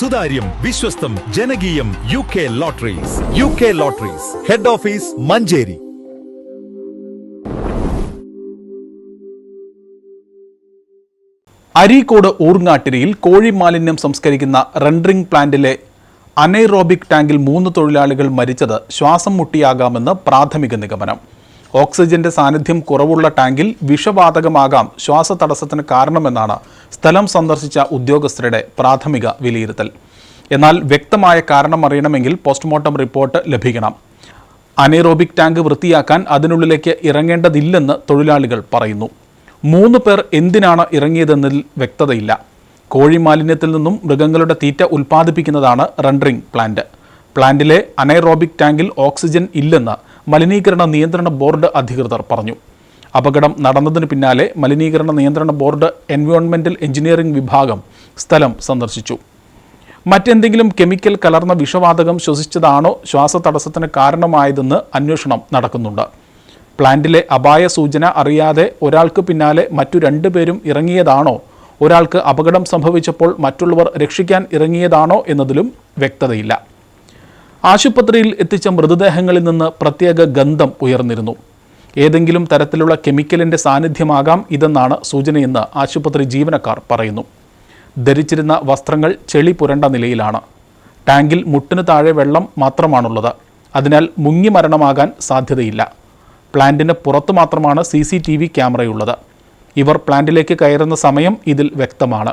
സുതാര്യം വിശ്വസ്തം ജനകീയം U K lotteries U K lotteries head office Manjeri. Areekode ഊർങ്ങാട്ടിരിയിൽ കോഴി മാലിന്യം സംസ്കരിക്കുന്ന rendering പ്ലാന്റിലെ anaerobic ടാങ്കിൽ മൂന്ന് തൊഴിലാളികൾ മരിച്ചത് ശ്വാസം മുട്ടിയാകാമെന്ന് പ്രാഥമിക നിഗമനം. ഓക്സിജന്റെ സാന്നിധ്യം കുറവുള്ള ടാങ്കിൽ വിഷവാതകമാകാം ശ്വാസതടസ്സത്തിന് കാരണമെന്നാണ് സ്ഥലം സന്ദർശിച്ച ഉദ്യോഗസ്ഥരുടെ പ്രാഥമിക വിലയിരുത്തൽ. എന്നാൽ വ്യക്തമായ കാരണം അറിയണമെങ്കിൽ പോസ്റ്റ്മോർട്ടം റിപ്പോർട്ട് ലഭിക്കണം. അനേറോബിക് ടാങ്ക് വൃത്തിയാക്കാൻ അതിനുള്ളിലേക്ക് ഇറങ്ങേണ്ടതില്ലെന്ന് തൊഴിലാളികൾ പറയുന്നു. മൂന്ന് പേർ എന്തിനാണ് ഇറങ്ങിയതെന്നതിൽ വ്യക്തതയില്ല. കോഴി മാലിന്യത്തിൽ നിന്നും മൃഗങ്ങളുടെ തീറ്റ ഉൽപ്പാദിപ്പിക്കുന്നതാണ് റൺറിംഗ് പ്ലാന്റ്. പ്ലാന്റിലെ അനൈറോബിക് ടാങ്കിൽ ഓക്സിജൻ ഇല്ലെന്ന് മലിനീകരണ നിയന്ത്രണ ബോർഡ് അധികൃതർ പറഞ്ഞു. അപകടം നടന്നതിന് പിന്നാലെ മലിനീകരണ നിയന്ത്രണ ബോർഡ് എൻവയോൺമെന്റൽ എഞ്ചിനീയറിംഗ് വിഭാഗം സ്ഥലം സന്ദർശിച്ചു. മറ്റെന്തെങ്കിലും കെമിക്കൽ കലർന്ന വിഷവാതകം ശ്വസിച്ചതാണോ ശ്വാസതടസ്സത്തിന് കാരണമായതെന്ന് അന്വേഷണം നടക്കുന്നുണ്ട്. പ്ലാന്റിലെ അപായ സൂചന അറിയാതെ ഒരാൾക്ക് പിന്നാലെ മറ്റു രണ്ടുപേരും ഇറങ്ങിയതാണോ? ഒരാൾക്ക് അപകടം സംഭവിച്ചപ്പോൾ മറ്റുള്ളവർ രക്ഷിക്കാൻ ഇറങ്ങിയതാണോ എന്നതിലും വ്യക്തതയില്ല. ആശുപത്രിയിൽ എത്തിച്ച മൃതദേഹങ്ങളിൽ നിന്ന് പ്രത്യേക ഗന്ധം ഉയർന്നിരുന്നു. ഏതെങ്കിലും തരത്തിലുള്ള കെമിക്കലിന്റെ സാന്നിധ്യമാകാം ഇതെന്നാണ് സൂചനയെന്ന് ആശുപത്രി ജീവനക്കാർ പറയുന്നു. ധരിച്ചിരുന്ന വസ്ത്രങ്ങൾ ചെളി പുരണ്ട നിലയിലാണ്. ടാങ്കിൽ മുട്ടിന് താഴെ വെള്ളം മാത്രമാണുള്ളത്. അതിനാൽ മുങ്ങി മരണമാകാൻ സാധ്യതയില്ല. പ്ലാന്റിന് പുറത്തു മാത്രമാണ് സി സി ടി വി ക്യാമറയുള്ളത്. ഇവർ പ്ലാന്റിലേക്ക് കയറുന്ന സമയം ഇതിൽ വ്യക്തമാണ്.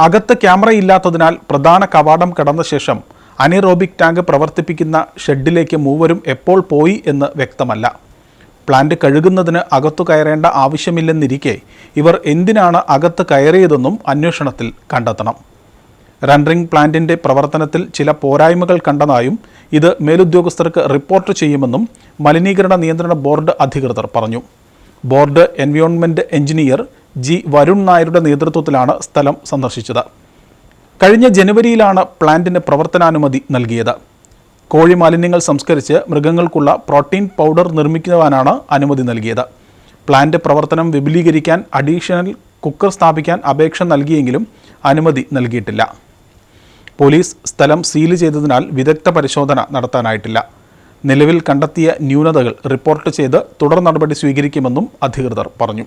അകത്ത് ക്യാമറയില്ലാത്തതിനാൽ പ്രധാന കവാടം കടന്ന ശേഷം അനിറോബിക് ടാങ്ക് പ്രവർത്തിപ്പിക്കുന്ന ഷെഡിലേക്ക് മൂവരും എപ്പോൾ പോയി എന്ന് വ്യക്തമല്ല. പ്ലാന്റ് കഴുകുന്നതിന് അകത്തു കയറേണ്ട ആവശ്യമില്ലെന്നിരിക്കെ ഇവർ എന്തിനാണ് അകത്ത് കയറിയതെന്നും അന്വേഷണത്തിൽ കണ്ടെത്തണം. റൺറിംഗ് പ്ലാന്റിന്റെ പ്രവർത്തനത്തിൽ ചില പോരായ്മകൾ കണ്ടതായും ഇത് മേലുദ്യോഗസ്ഥർക്ക് റിപ്പോർട്ട് ചെയ്യുമെന്നും മലിനീകരണ നിയന്ത്രണ ബോർഡ് അധികൃതർ പറഞ്ഞു. Board environment engineer G Varun നായരുടെ നേതൃത്വത്തിലാണ് സ്ഥലം സന്ദർശിച്ചത്. കഴിഞ്ഞ ജനുവരിയിലാണ് പ്ലാന്റിന് പ്രവർത്തനാനുമതി നൽകിയത്. കോഴി മാലിന്യങ്ങൾ സംസ്കരിച്ച് മൃഗങ്ങൾക്കുള്ള പ്രോട്ടീൻ പൗഡർ നിർമ്മിക്കുവാനാണ് അനുമതി നൽകിയത്. പ്ലാന്റ് പ്രവർത്തനം വിപുലീകരിക്കാൻ അഡീഷണൽ കുക്കർ സ്ഥാപിക്കാൻ അപേക്ഷ നൽകിയെങ്കിലും അനുമതി നൽകിയിട്ടില്ല. പോലീസ് സ്ഥലം സീൽ ചെയ്തതിനാൽ വിദഗ്ധ പരിശോധന നടത്താനായിട്ടില്ല. നിലവിൽ കണ്ടെത്തിയ ന്യൂനതകൾ റിപ്പോർട്ട് ചെയ്ത് തുടർ നടപടി സ്വീകരിക്കുമെന്നും അധികൃതർ പറഞ്ഞു.